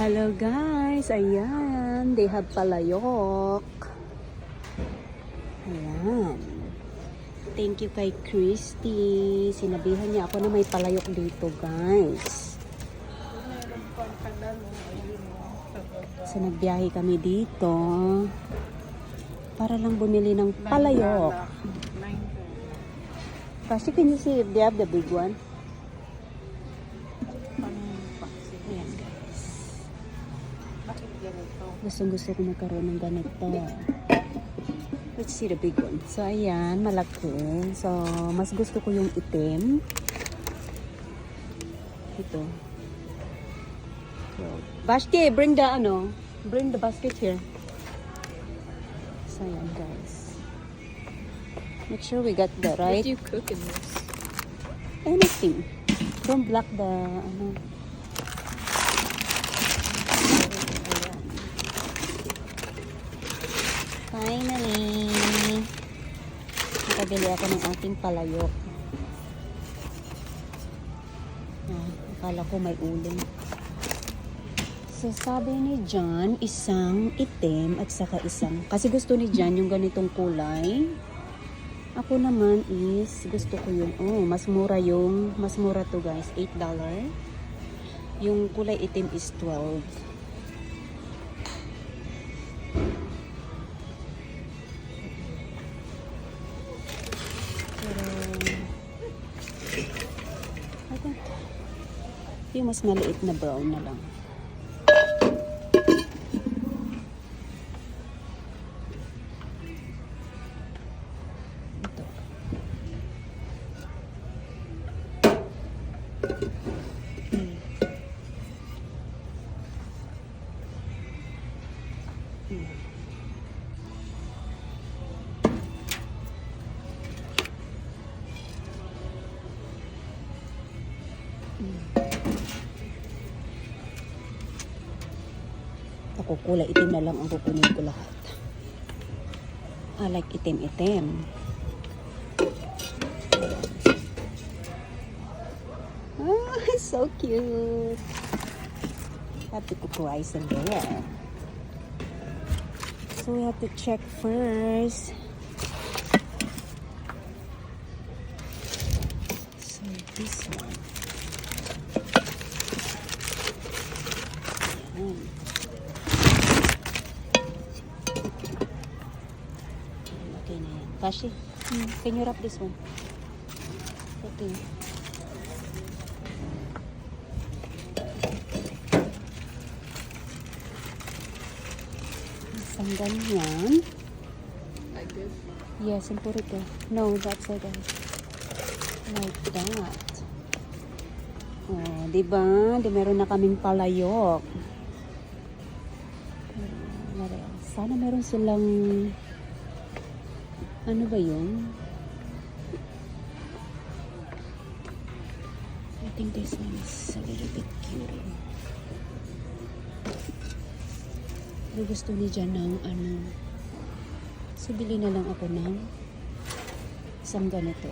Hello guys, ayan, they have palayok. Ayan. Thank you kay Christy. Sinabihan niya ako na may palayok dito guys. So nagbiyahe kami dito para lang bumili ng palayok. Kasi can you see if they have the big one? Gustong gusto ko magkaroon ng ganito. Let's see the big one. So, ayan, malaki. So, mas gusto ko yung itim. Ito. So, Bashki, bring the, ano, bring the basket here. So, ayan, guys. Make sure we got the What right do you cook in this? anything. Don't block the, ano. Finally, nakabili ako ng aking palayok. Ah, akala ko may uling. So, sabi ni John, isang itim at saka isang, kasi gusto ni John yung ganitong kulay. Ako naman is, gusto ko yung, oh, mas mura yung, mas mura to guys, $8. Yung kulay itim is 12. Mas maliit na brown na lang. Ako kulay itim na lang ang kukunin ko lahat. I like itim-itim. Ah, so cute. Rice in there. So we have to check first. So this one. Ayan. Kashi, can you wrap this one? Okay. Isang ganyan. Like this? Yes, and put it there. No, that's that. Like that. Oh, di ba? Di meron na kaming palayok. Sana meron silang ano ba yun? I think this one is a little bit cute. Pero gusto ni Jan ng ano. So, bili na lang ako ng isang ganito.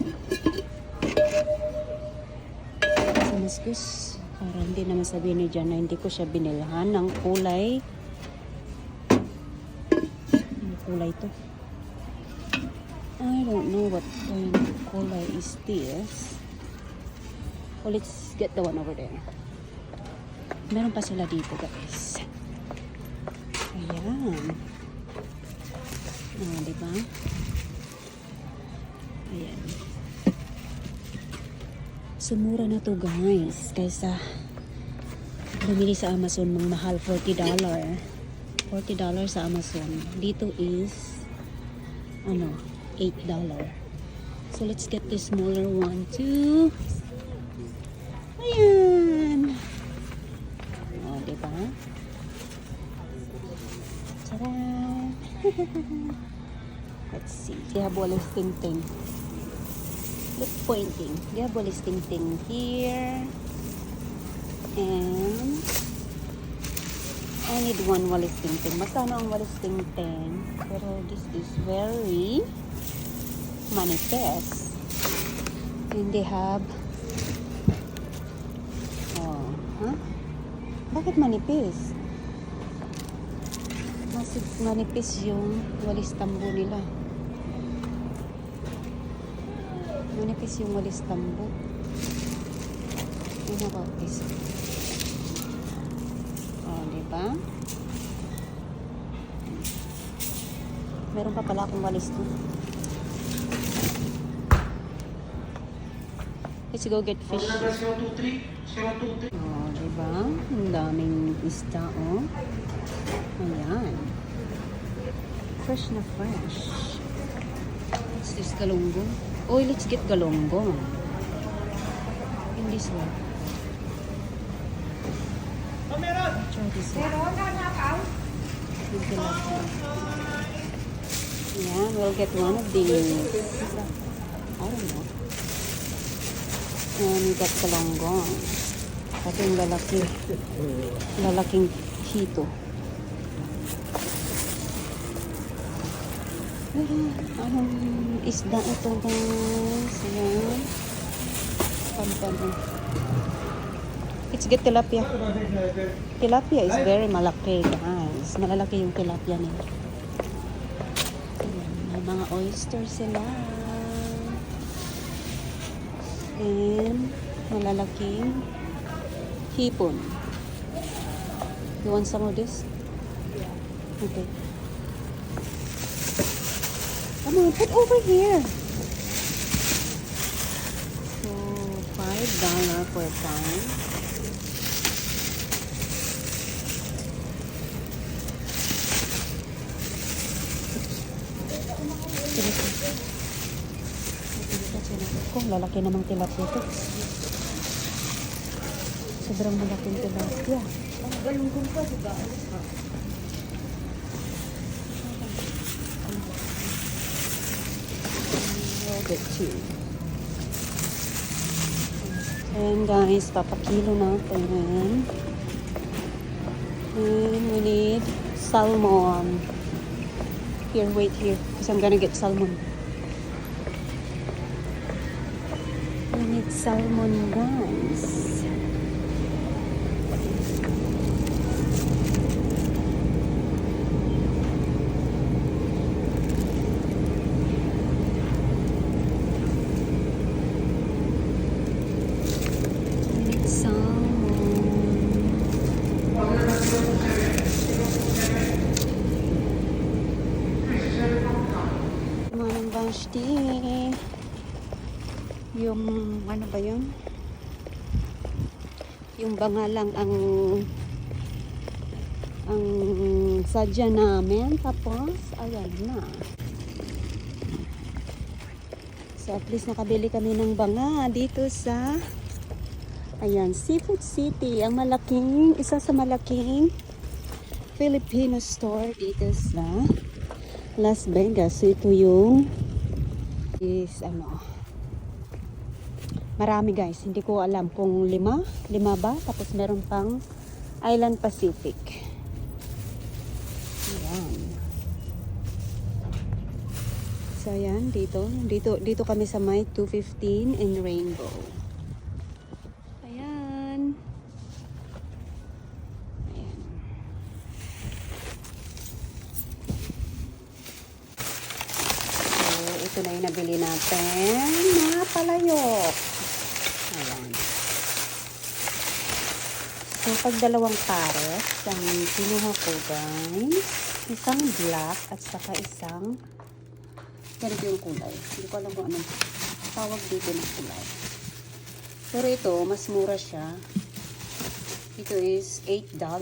Sa Maskus, para hindi naman sabihin ni Jan na hindi ko siya binilhan ng kulay. Ang kulay to. I don't know what kind of kulay is this. Well, let's get the one over there. Meron pa sila dito, guys. Ayan. Oh, di ba? Ayan. Sumura na to guys. Kaysa bumili sa Amazon ng mahal $40. $40 sa Amazon. Dito is ano, $8. So let's get the smaller one too. Ayan. Oh, di ba? Tara! Let's see. Diabolis ting ting. Look pointing. Diabolis ting ting here. And I need one walis ting ting. Masano ang walis ting ting? Pero this is very manifest. And they have oh, huh? Bakit manipis? Mas manipis yung walis tambo nila. Manipis yung walis tambo. Ano about this? Oh, di ba? Meron pa pala akong walis doon. Let's go get fish. Oh, di ba? Ang daming isda, oh. Ayan. Fresh na fresh. What's this galunggong? Oh, let's get galunggong. In this one. Try this one. Yung tilapia. Ayan, we'll get one of these. I don't know. And we got galunggong. Pati yung lalaki. Lalaking hito. Anong isda ito guys? Ayan. Pampano. Let's get tilapia. Tilapia is very malaki guys. Malalaki yung tilapia nila. Ayan, may mga oyster sila. And malalaking hipon. You want some of this? Okay. Come on, put over here. So, five dollar per pound. Kung lalaki namang tilapia ito. Sobrang malaking tilapia. Ang galunggong pa, diba? Two. Ayan guys, papakilo natin. And we need salmon. Here, wait here. Because I'm gonna get salmon. We need salmon guys. We need salmon. Yung, ano ba yun? Yung bangalang ang ang sadya namin. Tapos, ayan na. So, at least nakabili kami ng banga dito sa ayan, Seafood City. Ang malaking, isa sa malaking Filipino store dito sa Las Vegas. So, ito yung is ano marami guys. Hindi ko alam kung lima. Lima ba? Tapos meron pang Island Pacific. Ayan. So, ayan. Dito. Dito, dito kami sa may 215 in Rainbow. Ayan. Ayan. So, ito na yung nabili natin na palayok. Ayan. So, pag dalawang pares, ang kinuha ko guys, isang black at saka isang ganito yung kulay. Hindi ko alam kung anong tawag dito ng kulay. Pero ito, mas mura siya. Ito is $8. $8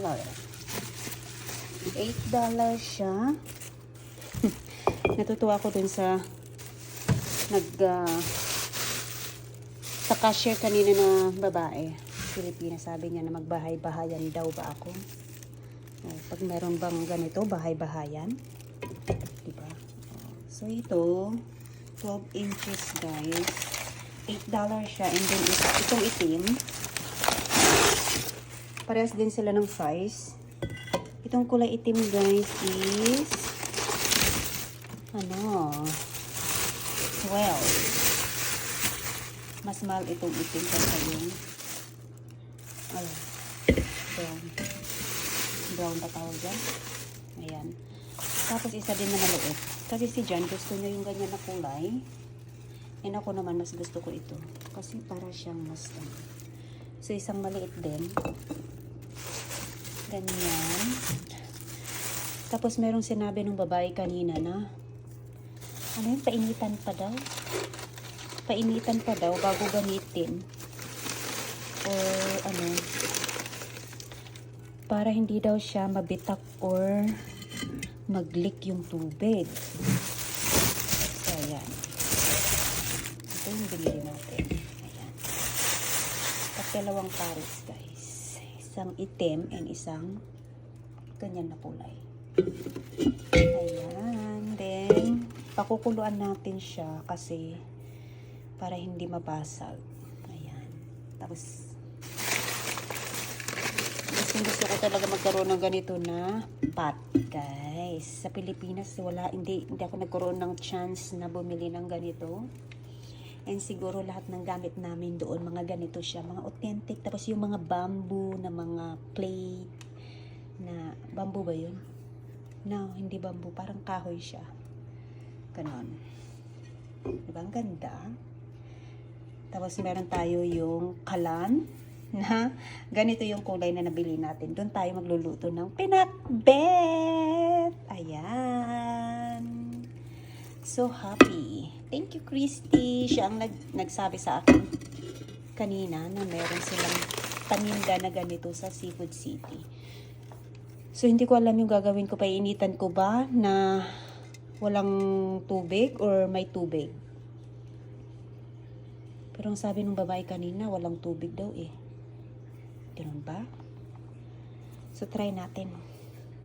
siya. Natutuwa ko dun sa nag ah, sa cashier kanina na babae. Pilipina sabi niya na magbahay-bahayan daw ba ako. Oh, pag meron bang ganito, bahay-bahayan. Diba? Oh, so ito, 12 inches guys. $8 siya. And then ito, itong itim. Parehas din sila ng size. Itong kulay itim guys is ano 12 mas mahal itong itim kaysa yung ayun so brown ba tawag dyan? Ayan. Tapos isa din na maliit. Kasi si Jan gusto niya yung ganyan na kulay. And ako naman mas gusto ko ito. Kasi para siyang mas ano. So isang maliit din. Ganyan. Tapos merong sinabi ng babae kanina na ano yun, painitan pa daw. Painitan pa daw bago gamitin. Or ano, para hindi daw siya mabitak or mag-leak yung tubig. So, ayan. Ito yung binili natin. Ayan. At dalawang pares, guys. Isang itim and isang ganyan na kulay. Ayan. Then, pakukuluan natin siya kasi para hindi mabasag. Ayan. Tapos, gusto gusto ko talaga magkaroon ng ganito na pot, guys. Sa Pilipinas, wala, hindi, hindi ako nagkaroon ng chance na bumili ng ganito. And siguro lahat ng gamit namin doon, mga ganito siya, mga authentic. Tapos yung mga bamboo na mga plate na, bamboo ba yun? No, hindi bamboo, parang kahoy siya. Ganon. Diba? Ang ganda. Tapos meron tayo yung kalan na ganito yung kulay na nabili natin. Doon tayo magluluto ng pinakbet. Ayan. So happy. Thank you, Christy. Siya ang nag, nagsabi sa akin kanina na meron silang paninda na ganito sa Seafood City. So, hindi ko alam yung gagawin ko. Painitan ko ba na walang tubig or may tubig? Pero ang sabi ng babae kanina, walang tubig daw eh. Ganun ba? So, try natin.